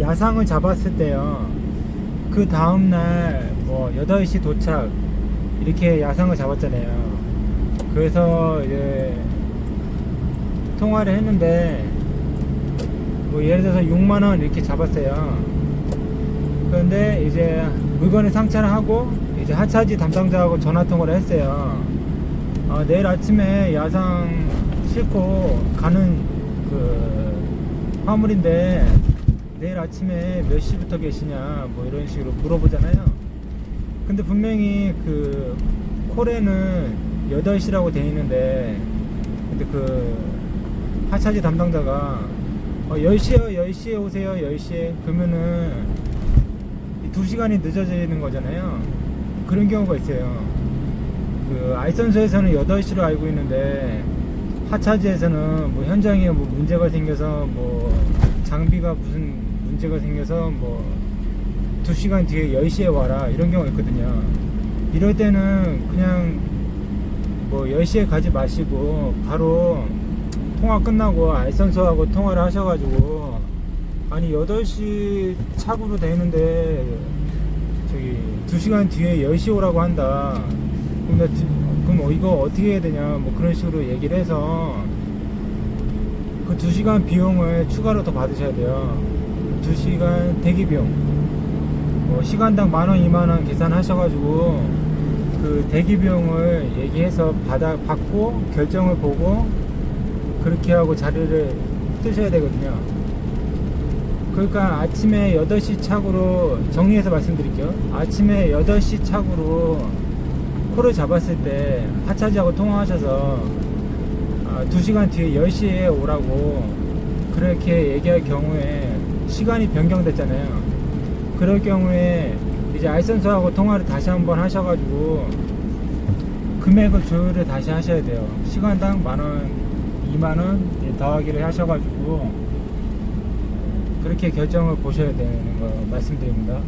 야상을 잡았을 때요. 그 다음날 뭐 8시 도착 이렇게 야상을 잡았잖아요. 그래서 이제 통화를 했는데 뭐 예를 들어서 6만 원 이렇게 잡았어요. 그런데 이제 물건을 상차를 하고 이제 하차지 담당자하고 전화 통화를 했어요. 어, 내일 아침에 야상 싣고 가는 그 화물인데 내일 아침에 몇 시부터 계시냐 뭐 이런 식으로 물어보잖아요. 근데 분명히 그 콜에는 8시라고 돼 있는데 근데 그 하차지 담당자가 어, 10시요 10시에 오세요 10시에. 그러면은 2시간이 늦어지는 거잖아요. 그런 경우가 있어요. 그 아이선소에서는 8시로 알고 있는데 하차지에서는 뭐 현장에 뭐 문제가 생겨서 뭐 장비가 무슨 문제가 생겨서 뭐 2시간 뒤에 10시에 와라 이런 경우가 있거든요. 이럴 때는 그냥 뭐 10시에 가지 마시고 바로 통화 끝나고 알선소하고 통화를 하셔가지고 아니 8시 착오로 돼 있는데 저기 2시간 뒤에 10시 오라고 한다. 그럼 어, 이거 어떻게 해야 되냐? 뭐 그런 식으로 얘기를 해서 그 2시간 비용을 추가로 더 받으셔야 돼요 2시간 대기 비용 뭐 시간당 만원, 이만원 계산하셔가지고 그 대기 비용을 얘기해서 받아, 받고 결정을 보고 그렇게 하고 자리를 뜨셔야 되거든요. 그러니까 아침에 8시 착으로 정리해서 말씀드릴게요. 아침에 8시 착으로 콜을 잡았을 때 하차지하고 통화하셔서 아, 2시간 뒤에 10시에 오라고 그렇게 얘기할 경우에 시간이 변경됐잖아요. 그럴 경우에 이제 알선소하고 통화를 다시 한번 하셔가지고 금액을 조율을 다시 하셔야 돼요. 시간당 만원, 2만원 더하기를 하셔가지고 그렇게 결정을 보셔야 되는 거 말씀드립니다.